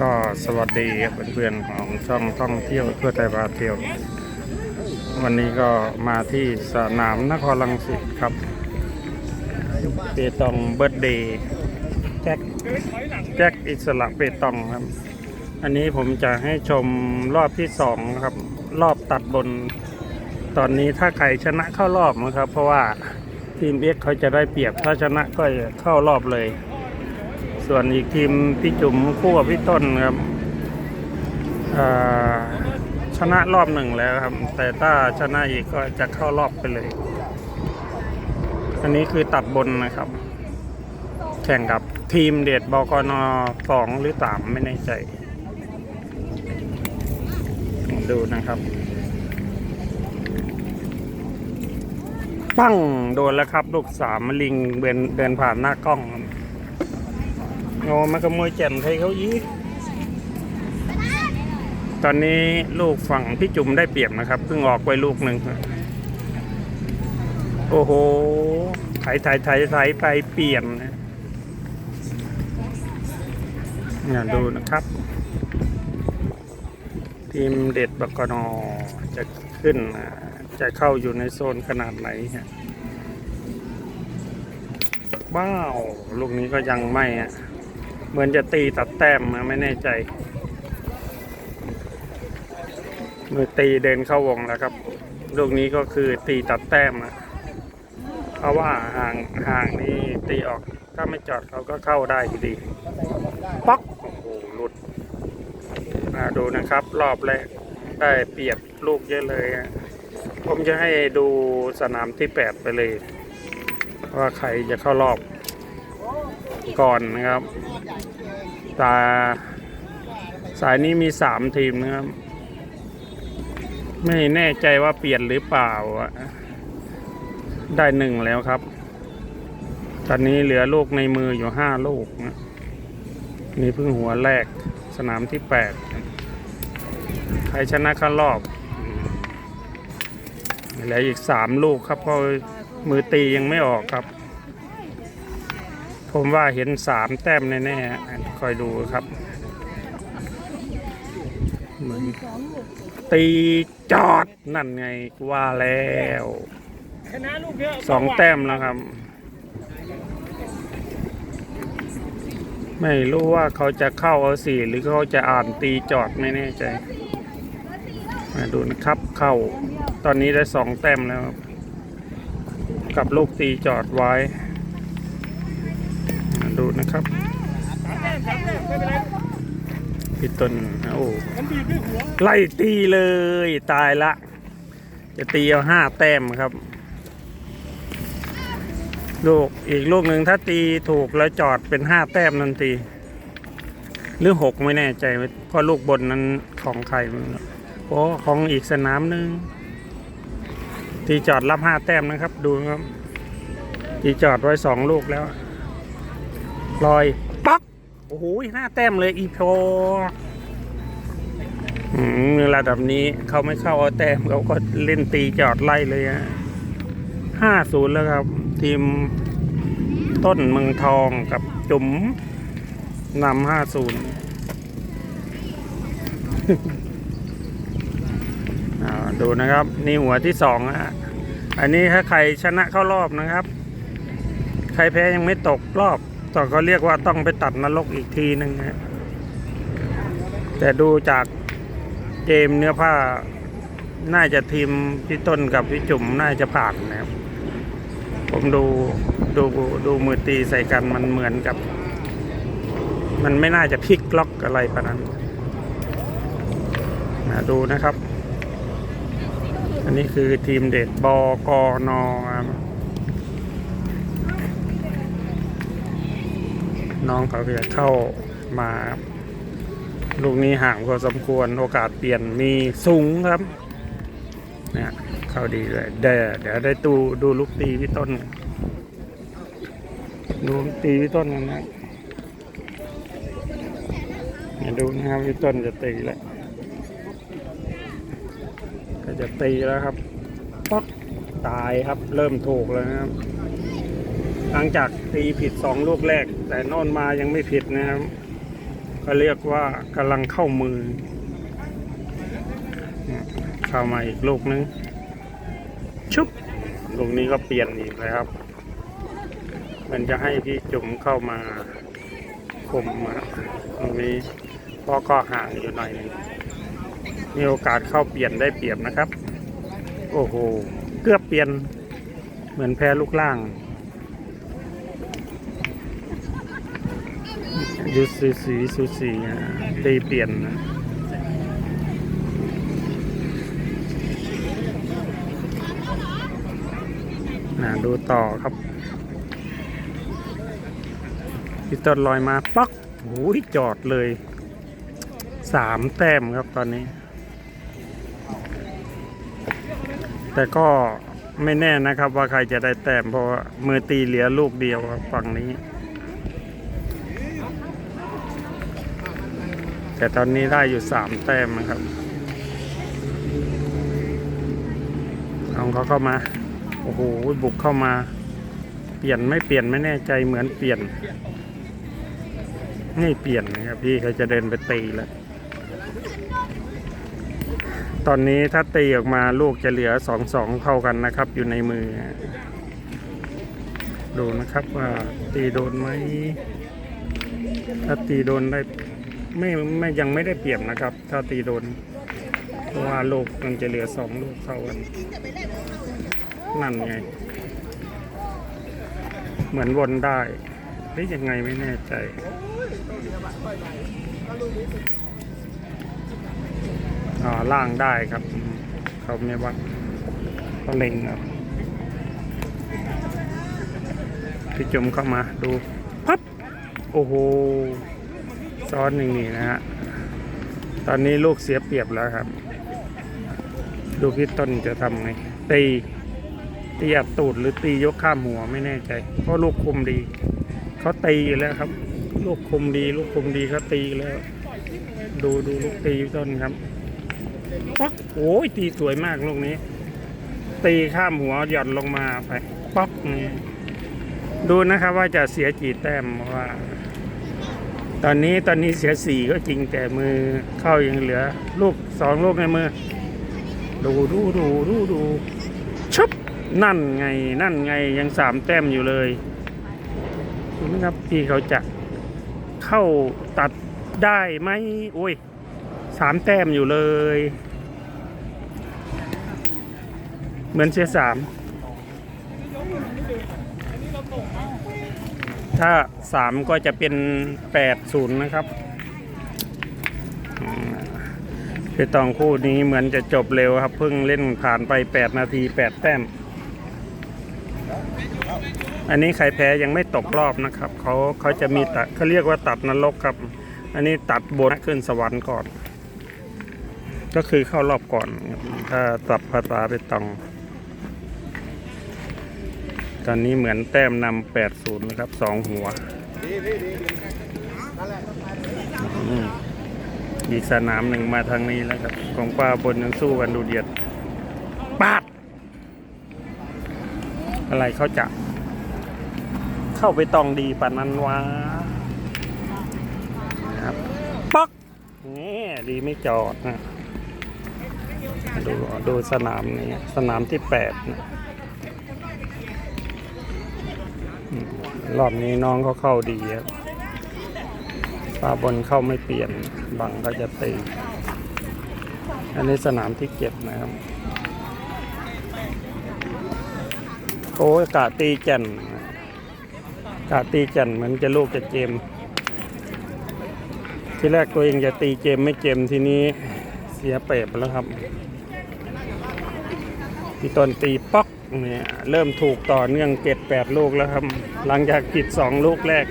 ก็สวัสดีครับเพื่อนๆของช่องท่องเที่ยวเพื่อไทยพาเที่ยว วันนี้ก็มาที่สนามนครลังสิตครับเปตองเบิร์ดเดย์แจ็คแจ็คอิสระเปตองครับ อันนี้ผมจะให้ชมรอบที่สองครับ รอบตัดบน ตอนนี้ถ้าใครชนะเข้ารอบนะครับ เพราะว่าทีมเอ็กเขาจะได้เปรียบถ้าชนะก็จะเข้ารอบเลย ส่วนอีกทีมพี่จุ๋มคู่กับพี่ต้นครับชนะรอบหนึ่งแล้วครับ แต่ถ้าชนะอีกก็จะเข้ารอบไปเลย อันนี้คือตัดบนนะครับ แข่งกับทีมเดดบกนสองหรือสามไม่แน่ใจ ดูนะครับ ปั้งโดนแล้วครับ ลูกสามลิงเดินเดินผ่านหน้ากล้องครับ โง่มาขโมยแจ่นใครเขาอีกตอนนี้ลูกฝั่งพี่จุ๋มได้เปรียบนะครับเพิ่งออกไปลูกหนึ่งโอ้โหไถไถไถไถไปเปลี่ยนเนี่ยดูนะครับ ทีมเด็ดบกนอจะขึ้นจะเข้าอยู่ในโซนขนาดไหนฮะว้าว ลูกนี้ก็ยังไม่อะ เหมือนจะตีตัดแต้มนะไม่แน่ใจ มือตีเดินเข้าวงแล้วครับ ลูกนี้ก็คือตีตัดแต้มนะเพราะว่าห่างห่างนี่ตีออก ถ้าไม่จอดเขาก็เข้าได้อยู่ดีป๊อกโอ้โหหลุดมาดูนะครับ รอบแรกได้เปรียบลูกเยอะเลยผมจะให้ดูสนามที่แปดไปเลย ว่าใครจะเข้ารอบ ก่อนนะครับตาสายนี้มีสามทีมนะครับ ไม่แน่ใจว่าเปลี่ยนหรือเปล่าได้หนึ่งแล้วครับ ตอนนี้เหลือลูกในมืออยู่ห้าลูกนะนี่เพิ่งหัวแรกสนามที่แปดใครชนะเข้ารอบเหลืออีกสามลูกครับเพราะมือตียังไม่ออกครับ ผมว่าเห็นสามแต้มแน่ๆคอยดูครับ เหมือนตีจอดนั่นไงว่าแล้วสองแต้มแล้วครับ ไม่รู้ว่าเขาจะเข้าเอาสี่หรือเขาจะอ่านตีจอดไม่แน่ใจ มาดูนะครับเข้า ตอนนี้ได้สองแต้มแล้ว กับลูกตีจอดไว้ ดูนะครับพี่ต้นโอ้ไล่ตีเลยตายละ จะตีเอาห้าแต้มครับ ลูกอีกลูกหนึ่งถ้าตีถูกแล้วจอดเป็นห้าแต้มนันทีหรือหกไม่แน่ใจเพราะลูกบนนั้นของใครโอ้ของอีกสนามหนึ่งตีจอดรับห้าแต้มนะครับ ดูครับตีจอดไว้สองลูกแล้ว ลอยป๊อกโอ้โหหน้าแต้มเลยอีโพอระดับนี้เขาไม่เข้าเอาแต้มเขาก็เล่นตีจอดไล่เลยฮะห้าศูนย์แล้วครับ ทีมต้นเมืองทองกับจุ๋มนำห้าศูนย์ดูนะครับ นี่หัวที่สองฮะอันนี้ถ้าใครชนะเข้ารอบนะครับ ใครแพ้ยังไม่ตกรอบ ต่อเขาเรียกว่าต้องไปตัดนรกอีกทีหนึ่งฮะแต่ดูจากเกมเนื้อผ้า น่าจะทีมพี่ต้นกับพี่จุ๋มน่าจะผ่านนะครับ ผมดูดูดูมือตีใส่กันมันเหมือนกับ มันไม่น่าจะพลิกล็อกอะไรประนั้นมาดูนะครับ อันนี้คือทีมเด็ดบกนครับ น้องเขาจะเข้ามาลูกนี้ห่างพอสมควรโอกาสเปลี่ยนมีสูงครับเนี่ยเข้าดีเลยเดี๋ยวเดี๋ยวได้ตูดูลูกตีพี่ต้น ดูลูกตีพี่ต้นกันนะเนี่ยดูนะครับพี่ต้นจะตีแล้วก็จะตีแล้วครับป๊อกตายครับเริ่มถูกแล้วนะครับ หลังจากตีผิดสองลูกแรก แต่น่นมายังไม่ผิดนะครับ ก็เรียกว่ากำลังเข้ามือเข้ามาอีกลูกนึง ชุบลูกนี้ก็เปลี่ยนอีกแล้วครับ มันจะให้พี่จุ๋มเข้ามาคมมาตรงนี้พราะก็ห่างอยู่หน่อยนึงมีโอกาสเข้าเปลี่ยนได้เปรียบนะครับ โอ้โห เกือบเปลี่ยน เหมือนแพ้ลูกล่าง ยุสีสีสูสีอะตีเปลี่ยนนะนะดูต่อครับพี่ต้นลอยมาปักโอ้ยจอดเลยสามแต้มครับตอนนี้ แต่ก็ไม่แน่นะครับว่าใครจะได้แต้มเพราะมือตีเหลือลูกเดียวครับฝั่งนี้ แต่ตอนนี้ได้อยู่สามแต้มนะครับเอาเขาเข้ามา โอ้โห บุกเข้ามา เปลี่ยนไม่เปลี่ยนไม่แน่ใจเหมือนเปลี่ยนไม่เปลี่ยนนะครับพี่เขาจะเดินไปตีแล้ว ตอนนี้ถ้าตีออกมาลูกจะเหลือสองสองเท่ากันนะครับ อยู่ในมือ ดูนะครับว่าตีโดนไหมถ้าตีโดนได้ ไม่ไม่ยังไม่ได้เปรียบนะครับ ถ้าตีโดนเพราะว่าลูกมันจะเหลือสองลูกเท่ากันนั่นไง เหมือนวนได้หรือยังไงไม่แน่ใจอ่าล่างได้ครับ เขาไม่วัดเขาเล็งครับพี่จมเข้ามาดู พับ โอ้โห ซ้อนหนึ่งนี่นะฮะ ตอนนี้ลูกเสียเปรียบแล้วครับ ดูพี่ต้นจะทำไงตีตีอัดตูดหรือตียกข้ามหัวไม่แน่ใจ เพราะลูกคุมดีเขาตีอยู่แล้วครับ ลูกคุมดี ลูกคุมดีเขาตีแล้ว ดูดูลูกตีพี่ต้นครับป๊อกโอ้ยตีสวยมากลูกนี้ ตีข้ามหัวหย่อนลงมาไปป๊อกนี่ดูนะครับว่าจะเสียกี่แต้มว่า ตอนนี้ตอนนี้เสียสี่ก็จริงแต่มือเข้ายังเหลือ ลูกสองลูกในมือ ดูดูดูดูดูชุบนั่นไง นั่นไงยังสามแต้มอยู่เลยดูนะครับพี่เขาจะเข้าตัดได้ไหมโอ้ยสามแต้มอยู่เลย เหมือนเสียสาม ถ้าสามก็จะเป็นแปดศูนย์นะครับพี่ตองคู่นี้เหมือนจะจบเร็วครับ เพิ่งเล่นผ่านไปแปดนาทีแปดแต้ม อันนี้ใครแพ้ยังไม่ตกรอบนะครับ เขาเขาจะมีตัดเขาเรียกว่าตัดนรกครับ อันนี้ตัดบนขึ้นสวรรค์ก่อน ก็คือเข้ารอบก่อน ถ้าตับภาษาไปตอง ตอนนี้เหมือนแต้มนำแปดศูนย์นะครับสองหัวอืมอีกสนามหนึ่งมาทางนี้แล้วครับ ของป้าบนยังสู้กันดูเดือดปาด อะไรเขาจะ เข้าไปตองดีปานนั้นวะนะครับป๊อกนี่ดีไม่จอดนะดูดูสนามนี้สนามที่แปดนะอืม รอบนี้น้องเขาเข้าดีครับปลาบนเข้าไม่เปลี่ยนบังก็จะตีอันนี้สนามที่เก็บนะครับโอ้ยกะตีแจันกะตีแจันเหมือนจะลูกจะเจม ที่แรกตัวเองจะตีเจมไม่เจมทีนี้เสียเปรบแล้วครับ ที่ต้นตีป๊อก เนี่ยเริ่มถูกต่อเนื่องเจ็ดแปดลูกแล้วครับ หลังจากผิดสองลูกแรก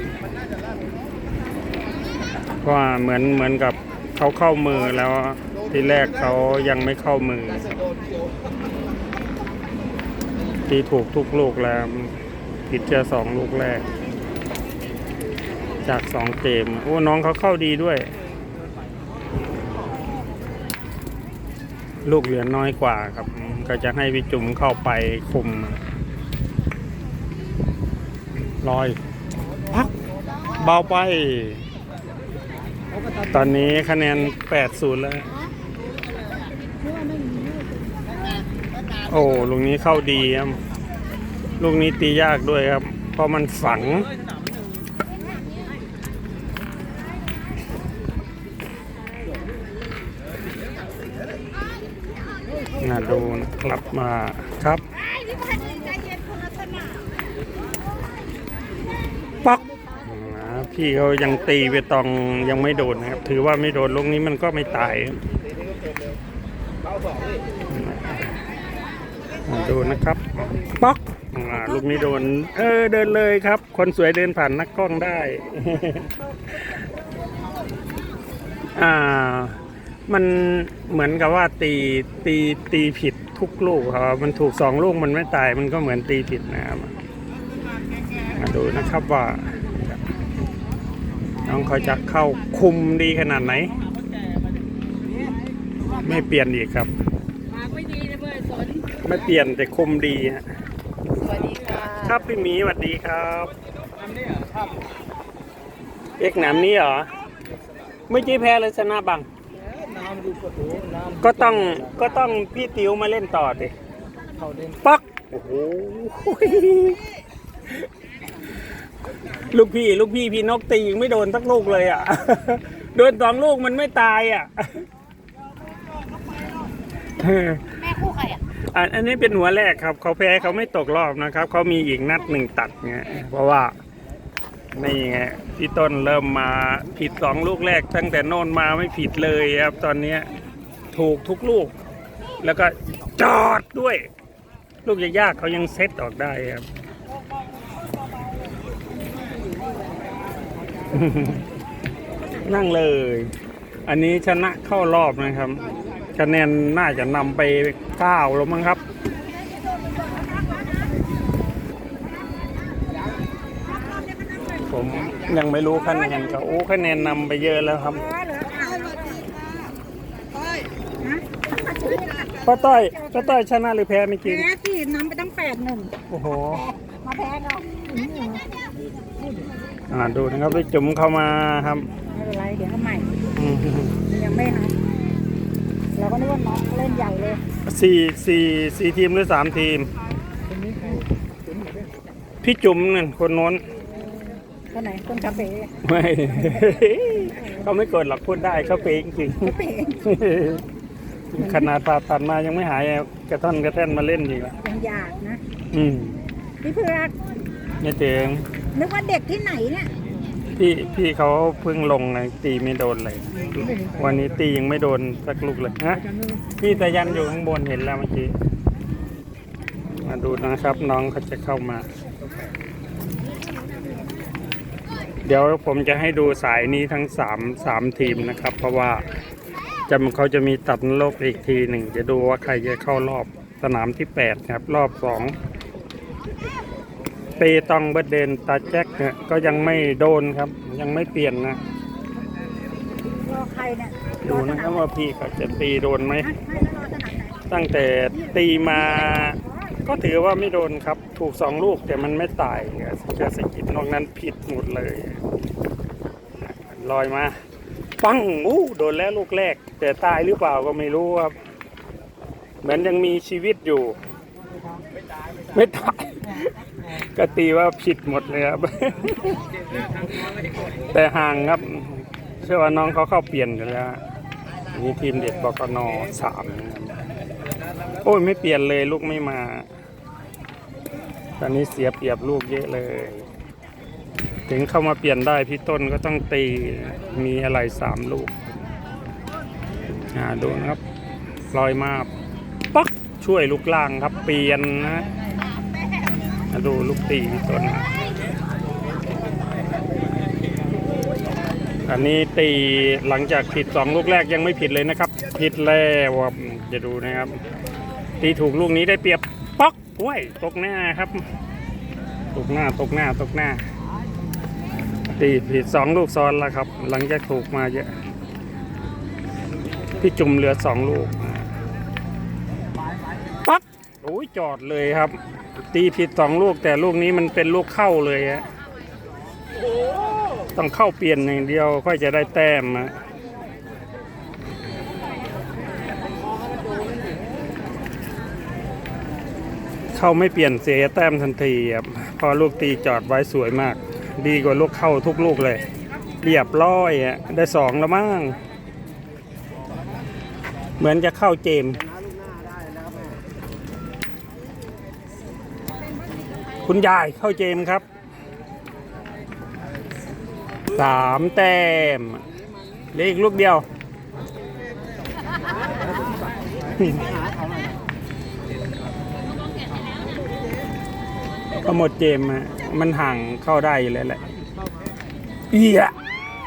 เพราะว่าเหมือนเหมือนกับเขาเข้ามือแล้วทีแรกเขายังไม่เข้ามือตีถูกทุกลูกแล้วผิดแค่สองลูกแรก จากสองเกมโอ้น้องเขาเข้าดีด้วย ลูกเหลือน้อยกว่าครับ ก็จะให้พี่จุ๋มเข้าไปคุมลอยพักเบาไป ตอนนี้คะแนน8ศูนย์แล้ว โอ้ลูกนี้เข้าดีครับ ลูกนี้ตียากด้วยครับ เพราะมันฝัง น่าดูนะครับมาครับป๊อกอ่าพี่เขายังตีไปตองยังไม่โดนนะครับ ถือว่าไม่โดนลูกนี้มันก็ไม่ตายอ่าดูนะครับป๊อกอ่าลูกนี้โดน เออเดินเลยครับ คนสวยเดินผ่านนักกล้องได้ อ่า มันเหมือนกับว่าตีตีตีผิดทุกลูกครับมันถูกสองลูกมันไม่ตายมันก็เหมือนตีผิดนะครับมาดูนะครับว่า น้องเขาจะเข้าคุมดีขนาดไหน ไม่เปลี่ยนอีกครับไม่เปลี่ยนแต่คุมดีฮะสวัสดีค่ะครับพี่หมีสวัสดีครับเอกหนามนี้เหรอไม่จี้แพ้เลยชนะบัง กระโถน้ก็ต้องก็ต้องพี่ติวมาเล่นต่อดิำเขาเล่นปักโอ้โหลูกพี่ ลูกพี่พี่นกตียังไม่โดนสักลูกเลยอะ โดนสองลูกมันไม่ตายอะแม่คู่ใครอะอันอันนี้เป็นหัวแรกครับ เขาแพ้เขาไม่ตกรอบนะครับ เขามีอีกนัดหนึ่งตัดไงเพราะว่า นี่ไงพี่ต้นเริ่มมาผิดสองลูกแรก ตั้งแต่โน่นมาไม่ผิดเลยครับ ตอนนี้ถูกทุกลูก แล้วก็จอดด้วย ลูกยากๆเขายังเซตออกได้ครับนั่งเลย อันนี้ชนะเข้ารอบนะครับ คะแนนน่าจะนำไปเก้าแล้วมั้งครับ ผมยังไม่รู้คะแนนเขาโอ้คะแนนนำไปเยอะแล้วครับป้าต้อยป้าต้อยชนะหรือแพ้ไม่กินแพ้ที่น้ำไปตั้งแปดหนึ่งโอ้โหมาแพ้เราอ่าดูนะครับไปจุ๋มเข้ามาครับไม่เป็นไรเดี๋ยวเขาใหม่อืมยังไม่นับเราก็นึกว่าน้องเล่นใหญ่เลยสี่สี่สี่ทีมหรือสามทีม พี่จุ๋มนั่นคนโน้น คนไหนคนคาเฟ่ไม่ เขาไม่กดหรอกพูดได้เขาเป๊งจริงคาเฟ่ๆขนาดผ่าตัดมายังไม่หายกระท่อนกระแท่นมาเล่นอีกละยังอยากนะอืมพี่เพือกไม่เจ๋งนึกว่าเด็กที่ไหนเนี่ยพี่พี่เขาเพิ่งลงไงตีไม่โดนเลย วันนี้ตียังไม่โดนสักลูกเลยฮะพี่ตะยันอยู่ข้างบนเห็นแล้วเมื่อกี้มาดูนะครับ น้องเขาจะเข้ามา เดี๋ยวผมจะให้ดูสายนี้ทั้งสามสามทีมนะครับ เพราะว่าจะเขาจะมีตัดโลกอีกทีหนึ่งจะดูว่าใครจะเข้ารอบสนามที่แปดครับ รอบสองเปตองเบดเดนตาแจ็คเนี่ยก็ยังไม่โดนครับ ยังไม่เปลี่ยนนะรอใครเนี่ยดูนะครับว่าพี่เขาจะตีโดนไหมไม่แล้วรอสนามไหนตั้งแต่ตีมา ก็ถือว่าไม่โดนครับ ถูกสองลูกแต่มันไม่ตายแค่สกิดนอกนั้นผิดหมดเลยลอยมา ปังอู้โดนแล้วลูกแรก แต่ตายหรือเปล่าก็ไม่รู้ครับ เหมือนยังมีชีวิตอยู่ ไม่ตายก็ตีว่าผิดหมดเลยครับ แต่ห่างครับ เชื่อว่าน้องเขาเข้าเปลี่ยนกันแล้วนนี่ทีมเด็ดบกนสามนะครับ โอ้ยไม่เปลี่ยนเลยลูกไม่มา ตอนนี้เสียเปรียบลูกเยอะเลย ถึงเข้ามาเปลี่ยนได้พี่ต้นก็ต้องตีมีอะไรสามลูกอ่าดูนะครับลอยมาปักช่วยลูกล่างครับเปลี่ยนนะดูลูกตีพี่ต้นนะอันนี้ตีหลังจากผิดสองลูกแรกยังไม่ผิดเลยนะครับ ผิดแล้วจะดูนะครับ ตีถูกลูกนี้ได้เปรียบป๊อกห้วยตกหน้าครับ ตกหน้าตกหน้าตกหน้า ตีผิดสองลูกซ้อนแล้วครับ หลังจากถูกมาเยอะพี่จุ่มเหลือสองลูกปักโอ้ยจอดเลยครับ ตีผิดสองลูกแต่ลูกนี้มันเป็นลูกเข้าเลยฮะต้องเข้าเปลี่ยนอย่างเดียวค่อยจะได้แต้มนะ เข้าไม่เปลี่ยนเสียแต้มทันทีครับเพอลูกตีจอดไว้สวยมาก ดีกว่าลูกเข้าทุกลูกเลย เรียบร้อยอะได้สองแล้วมั้งเหมือนจะเข้าเจม คุณยายเข้าเจมครับสามแต้มเหลืออีกลูกเดียว ก็หมดเกมอะมันห่างเข้าได้อยู่แล้วแหละเอีย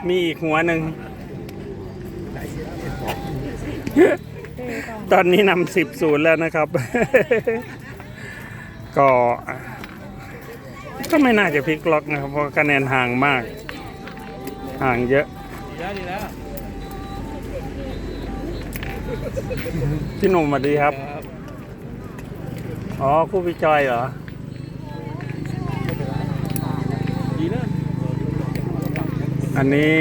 มีอีกหัวหนึ่ง ตอนนี้นำสิบศูนย์แล้วนะครับ ก็ ก็ไม่น่าจะพลิกล็อกนะครับ เพราะคะแนนห่างมาก ห่างเยอะพี่หนุ่มสวัสดีครับ อ๋อคู่พี่จอยเหรอ ดีแล้ว อันนี้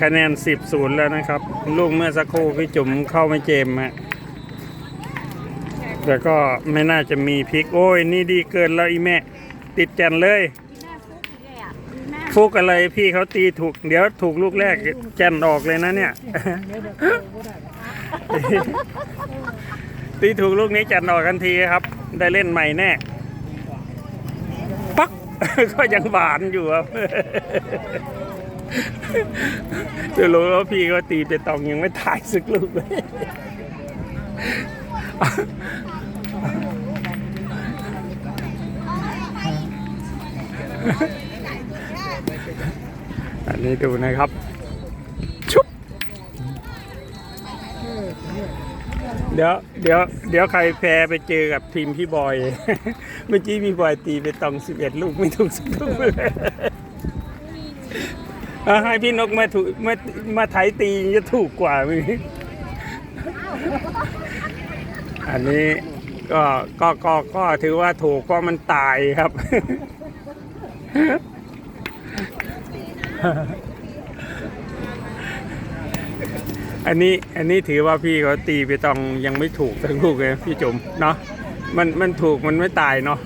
คะแนน 10ศูนย์แล้วนะครับ ลูกเมื่อสักครู่พี่จุ๋มเข้าไม่เจมฮะแต่ก็ไม่น่าจะมีพลิก โอ้ย นี่ดีเกินแล้วอีแม่ ติดแจนเลย ฟุกอะไรพี่เขาตีถูก เดี๋ยวถูกลูกแรกแจนออกเลยนะเนี่ย ตีถูกลูกนี้แจนออกกันทีครับ ได้เล่นใหม่แน่ ปักก็ยังหวานอยู่ครับ จะรู้ว่าพี่ก็ตีไปตองยังไม่ถ่ายสักลูกเลยอันนี้ดูนะครับ ชุบ เดี๋ยวเดี๋ยวเดี๋ยวใครแพ้ไปเจอกับทีมพี่บอย เมื่อกี้พี่บอยตีไปตองสิบเอ็ดลูกไม่ถูกสักลูกเลย เอาให้พี่นกมาถูมามาไถตีจะถูกกว่ามั้ยอันนี้ก็ก็ก็ก็ถือว่าถูกเพราะมันตายครับ อันนี้อันนี้ถือว่าพี่เขาตีไปตองยังไม่ถูกทั้งลูกเลยพี่จุ๋มเนาะมันมันถูกมันไม่ตายเนาะ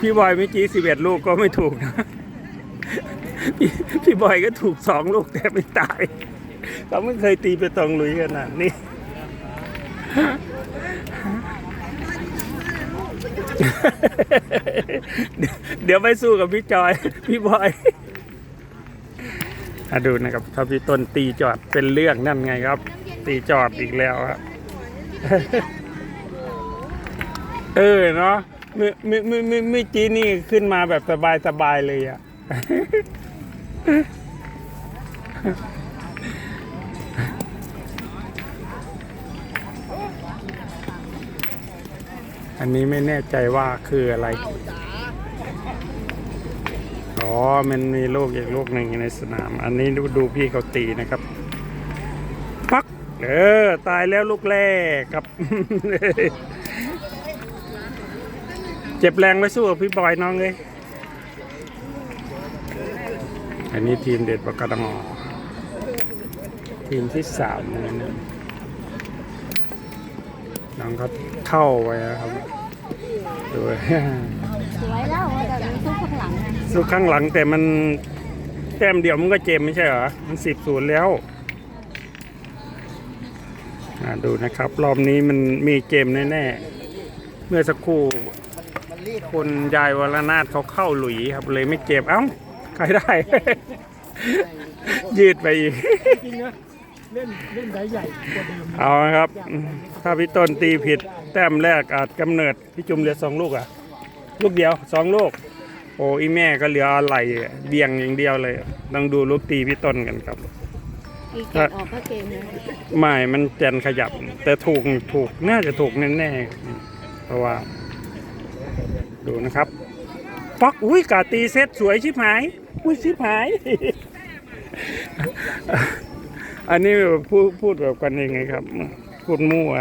พี่บอยเมื่อกี้สิบเอ็ดลูกก็ไม่ถูกนะ พี่พี่บอยก็ถูกสองลูกแต่ไม่ตายเขาไม่เคยตีไปตองลุยขนาดนี้เดี๋ยวไปสู้กับพี่จอย พี่บอยอะดูนะครับถ้าพี่ต้นตีจอดเป็นเรื่องนั่นไงครับ ตีจอดอีกแล้วครับ เออเนาะเมื่อเมื่อเมื่อเมื่อกี้นี่ขึ้นมาแบบสบายสบายเลยอะ อันนี้ไม่แน่ใจว่าคืออะไร อ๋อ มันมีลูกอีกลูกหนึ่งในสนาม อันนี้ดูดูพี่เขาตีนะครับปักเออ ตายแล้วลูกแรกครับ เจ็บแรงไว้สู้กับพี่บอยน้องเลย อันนี้ทีมเด็ดปากกาดงอทีมที่สามนะเนี่ยน้องเขาเข้าไปนะครับดูสวยแล้วแต่มีทุกข้างหลังไงสู้ข้างหลังแต่มันแต้มเดียวมันก็เจมไม่ใช่เหรอ มันสิบศูนย์แล้วอ่าดูนะครับ รอบนี้มันมีเกมแน่ๆ เมื่อสักครู่คนยายวรนาถเขาเข้าหลุยครับเลยไม่เจ็บเอ้า ใครได้ ยืดไปอีก จริงนะเล่นเล่นใหญ่กว่าเดิมเอาละครับ ถ้าพี่ต้นตีผิด แต้มแรกอาจกำเนิด พี่จุ่มเหลือสองลูกอะ ลูกเดียวสองลูก โอ้อีแม่ก็เหลืออะไรอะเบี่ยงอย่างเดียวเลย ต้องดูลูกตีพี่ต้นกันครับ อีกเก็บออกก็เกมเลยไม่ มันแจนขยับ แต่ถูกถูกน่าจะถูกแน่ๆ เพราะว่า ดูนะครับ ป๊อกอุ้ยกาตีเซตสวยชิบหาย อุ้ยชิบหาย อันนี้พูดพูดแบบกันยังไงครับ พูดมั่ว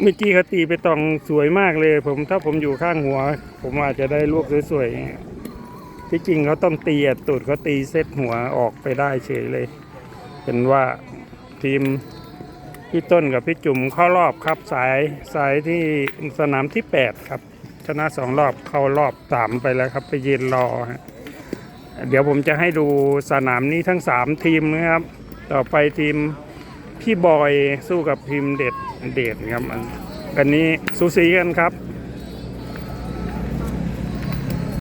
เมื่อกี้เขาตีไปตองสวยมากเลย ผมถ้าผมอยู่ข้างหัว ผมอาจจะได้ลูกสวยๆที่จริงเขาต้องตีตูดเขาตีเซตหัวออกไปได้เฉยเลย เป็นว่าทีมพี่ต้นกับพี่จุ๋มเข้ารอบครับสายสายที่สนามที่ 8 ครับ ชนะสองรอบเข้ารอบสามไปแล้วครับ ไปยืนรอฮะ เดี๋ยวผมจะให้ดูสนามนี้ทั้งสามทีมนะครับ ต่อไปทีมพี่บอยสู้กับทีมเด็ดเด็ดครับ อันอันนี้สูสีกันครับ